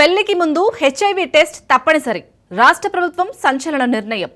పెళ్ళికి ముందు HIV test తప్పనిసరి. రాష్ట్ర ప్రభుత్వం సంచలన నిర్ణయం.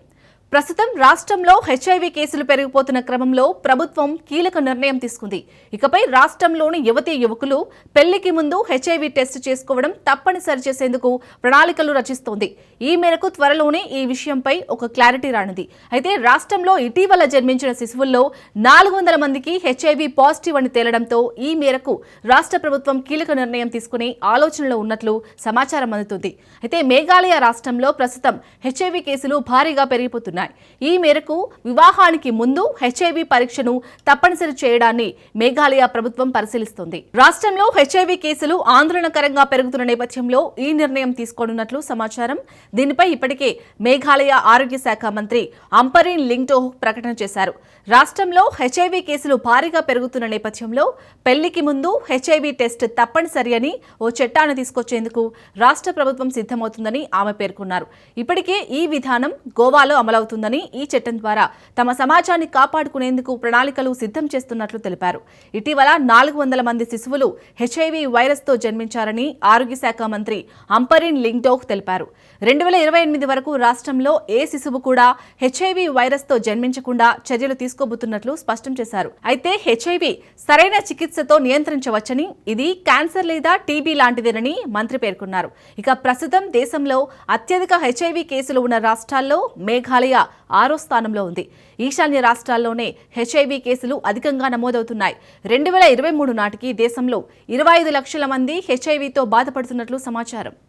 ప్రస్తుతం రాష్ట్రంలో హెచ్ఐవి కేసులు పెరిగిపోతున్న క్రమంలో ప్రభుత్వం కీలక నిర్ణయం తీసుకుంది. ఇకపై రాష్ట్రంలోని యువతీ యువకులు పెళ్ళికి ముందు హెచ్ఐవి టెస్ట్ చేసుకోవడం తప్పనిసరి చేసేందుకు ప్రణాళికలు రచిస్తోంది. ఈ మేరకు త్వరలోనే ఈ విషయంపై ఒక క్లారిటీ రానుంది. అయితే రాష్ట్రంలో ఇటీవల జన్మించిన శిశువుల్లో నాలుగు వందల మందికి హెచ్ఐవి పాజిటివ్ అని తేలడంతో ఈ మేరకు రాష్ట్ర ప్రభుత్వం కీలక నిర్ణయం తీసుకునే ఆలోచనలో ఉన్నట్లు సమాచారం అందుతుంది. అయితే మేఘాలయ రాష్ట్రంలో ప్రస్తుతం హెచ్ఐవి కేసులు భారీగా పెరిగిపోతున్నాయి. ఈ మేరకు వివాహానికి ముందు హెచ్ఐవి పరీక్షను తప్పనిసరి చేయడాన్ని మేఘాలయ ప్రభుత్వం పరిశీలిస్తుంది. రాష్ట్రంలో హెచ్ఐవి కేసులు ఆందోళనకరంగా పెరుగుతున్న నేపథ్యంలో ఈ నిర్ణయం తీసుకోనున్నట్లు సమాచారం. దీనిపై ఇప్పటికే మేఘాలయ ఆరోగ్య శాఖ మంత్రి అంపరీన్ లింగ్టో ప్రకటన చేశారు. రాష్ట్రంలో హెచ్ఐవి కేసులు భారీగా పెరుగుతున్న నేపథ్యంలో పెళ్ళికి ముందు హెచ్ఐవి టెస్ట్ తప్పనిసరి అని ఓ చట్టాన్ని తీసుకొచ్చేందుకు రాష్ట్ర ప్రభుత్వం సిద్ధమవుతుందని ఆమె పేర్కొన్నారు. ఇప్పటికే ఈ విధానం గోవాలో వీలవుతుందని ఈ చట్టం ద్వారా తమ సమాజాన్ని కాపాడుకునేందుకు ప్రణాళికలు సిద్ధం చేస్తున్నట్లు తెలిపారు. ఇటీవల నాలుగు వందల మంది శిశువులు హెచ్ఐవి వైరస్తో జన్మించారని ఆరోగ్య శాఖ మంత్రి అంపరిన్ లింగ్డోక్ తెలిపారు. రెండు వేల ఇరవై ఎనిమిది వరకు రాష్ట్రంలో ఏ శిశువు కూడా హెచ్ఐవి వైరస్తో జన్మించకుండా చర్యలు తీసుకోబోతున్నట్లు స్పష్టం చేశారు. అయితే హెచ్ఐవి సరైన చికిత్సతో నియంత్రించవచ్చని ఇది క్యాన్సర్ లేదా టీబీ లాంటిదేనని మంత్రి పేర్కొన్నారు. ఇక ప్రస్తుతం దేశంలో అత్యధిక హెచ్ఐవి కేసులు ఉన్న రాష్ట్రాల్లో మేఘాలయ ఆరో స్థానంలో ఉంది. ఈశాన్య రాష్ట్రాల్లోనే హెచ్ఐవి కేసులు అధికంగా నమోదవుతున్నాయి. రెండు వేల ఇరవై మూడు నాటికి దేశంలో ఇరవై ఐదు లక్షల మంది హెచ్ఐవితో బాధపడుతున్నట్లు సమాచారం.